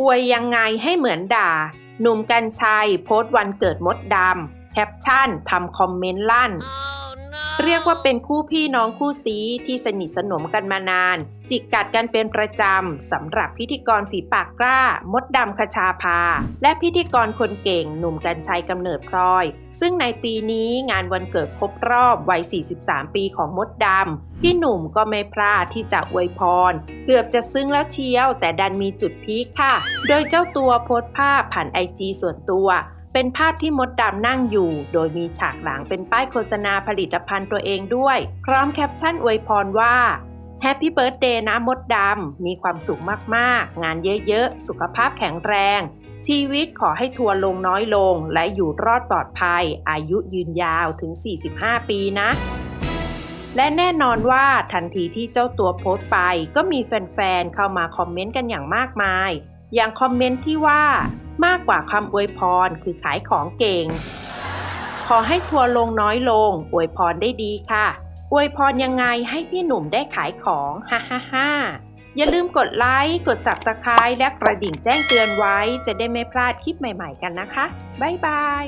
อวยยังไงให้เหมือนด่า หนุ่มกัญชัยโพสต์วันเกิดมดดำแคปชั่นทำคอมเมนต์ลั่น เรียกว่าเป็นคู่พี่น้องคู่ซีที่สนิทสนมกันมานาน จิกกัดกันเป็นประจำสำหรับพิธีกรฝีปากกล้า มดดำคชาภา และพิธีกรคนเก่งหนุ่มกัญชัยกำเนิดพลอย ซึ่งในปีนี้งานวันเกิดครบรอบวัย 43 ปีของมดดำพี่หนุ่มก็ไม่พลาดที่จะอวยพร เกือบจะซึ้งแล้วเชียวแต่ดันมีจุดพีคค่ะ โดยเจ้าตัวโพสต์ภาพผ่านไอจีส่วนตัว เป็นภาพที่มดดำนั่งอยู่ โดยมีฉากหลังเป็นป้ายโฆษณาผลิตภัณฑ์ตัวเองด้วย พร้อมแคปชั่นอวยพรว่า Happy Birthday นะมดดำ มีความสุขมากๆ งานเยอะๆ สุขภาพแข็งแรง ชีวิตขอให้ทัวร์ลงน้อยลง และอยู่รอดปลอดภัย อายุยืนยาวถึง 45 ปีนะ และแน่นอนว่าทันทีที่เจ้าตัวโพสต์ไป ก็มีแฟนๆ เข้ามาคอมเมนต์กันอย่างมากมาย อย่างคอมเมนต์ที่ว่า มากกว่าคำอวยพรคือขายของเก่ง ขอให้ทัวร์ลงน้อยลง อวยพรได้ดีค่ะ อวยพรยังไงให้พี่หนุ่มได้ขายของฮ่าฮ่าฮ่าอย่าลืมกดไลค์ กด Subscribe และกระดิ่งแจ้งเตือนไว้ จะได้ไม่พลาดคลิปใหม่ๆกันนะคะ บ๊ายบาย